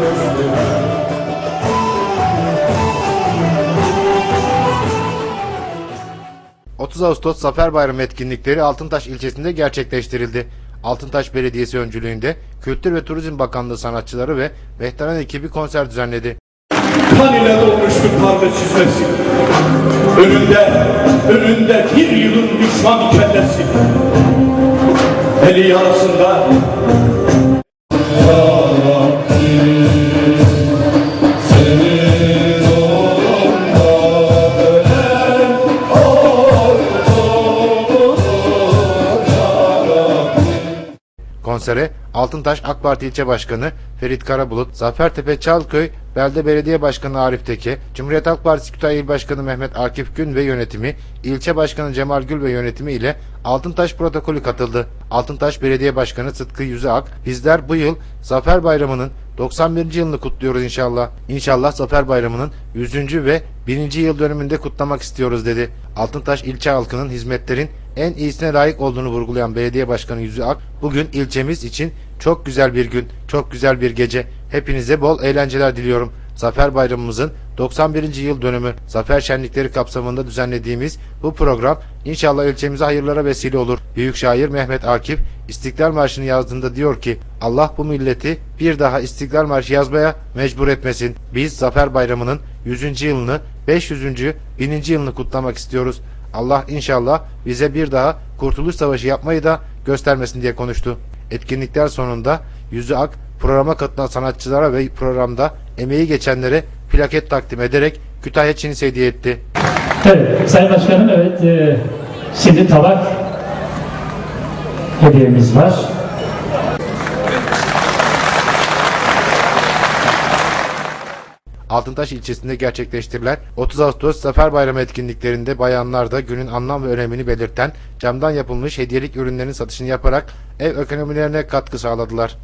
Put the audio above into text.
üstüne 30 Ağustos Zafer Bayramı etkinlikleri Altıntaş ilçesinde gerçekleştirildi. Altıntaş Belediyesi öncülüğünde Kültür ve Turizm Bakanlığı sanatçıları ve Vehteran ekibi konser düzenledi. Kan ile dolmuştu parlı çizmesi Önünde, önünde bir yılın düşman kellesi Eli yarasında Konsere Altıntaş AK Parti İlçe Başkanı Ferit Karabulut, Zafertepe Çalköy Belde Belediye Başkanı Arif Teke, Cumhuriyet Halk Partisi Kütahya İl Başkanı Mehmet Akif Gün ve yönetimi, İlçe Başkanı Cemal Gül ve yönetimi ile Altıntaş protokolü katıldı. Altıntaş Belediye Başkanı Sıtkı Yüzeak, bizler bu yıl Zafer Bayramı'nın 91. yılını kutluyoruz inşallah. İnşallah Zafer Bayramı'nın 100. ve 1000. yıl dönümünde kutlamak istiyoruz dedi. Altıntaş ilçe halkının hizmetlerin en iyisine layık olduğunu vurgulayan belediye başkanı Yüzü Ak, bugün ilçemiz için çok güzel bir gün, çok güzel bir gece. Hepinize bol eğlenceler diliyorum. Zafer Bayramımızın 91. yıl dönümü Zafer Şenlikleri kapsamında düzenlediğimiz bu program inşallah ilçemize hayırlara vesile olur. Büyük şair Mehmet Akif İstiklal Marşı'nı yazdığında diyor ki Allah bu milleti bir daha İstiklal Marşı yazmaya mecbur etmesin. Biz Zafer Bayramı'nın 100. yılını, 500. 1000. yılını kutlamak istiyoruz. Allah inşallah bize bir daha Kurtuluş Savaşı yapmayı da göstermesin diye konuştu. Etkinlikler sonunda Yüzü Ak programa katılan sanatçılara ve programda emeği geçenlere plaket takdim ederek Kütahya Çin'i hediye etti. Evet, Sayın Başkanım evet e, şimdi tabak hediyemiz var. Altıntaş ilçesinde gerçekleştirilen 30 Ağustos Zafer Bayramı etkinliklerinde bayanlar da günün anlam ve önemini belirten camdan yapılmış hediyelik ürünlerin satışını yaparak ev ekonomilerine katkı sağladılar.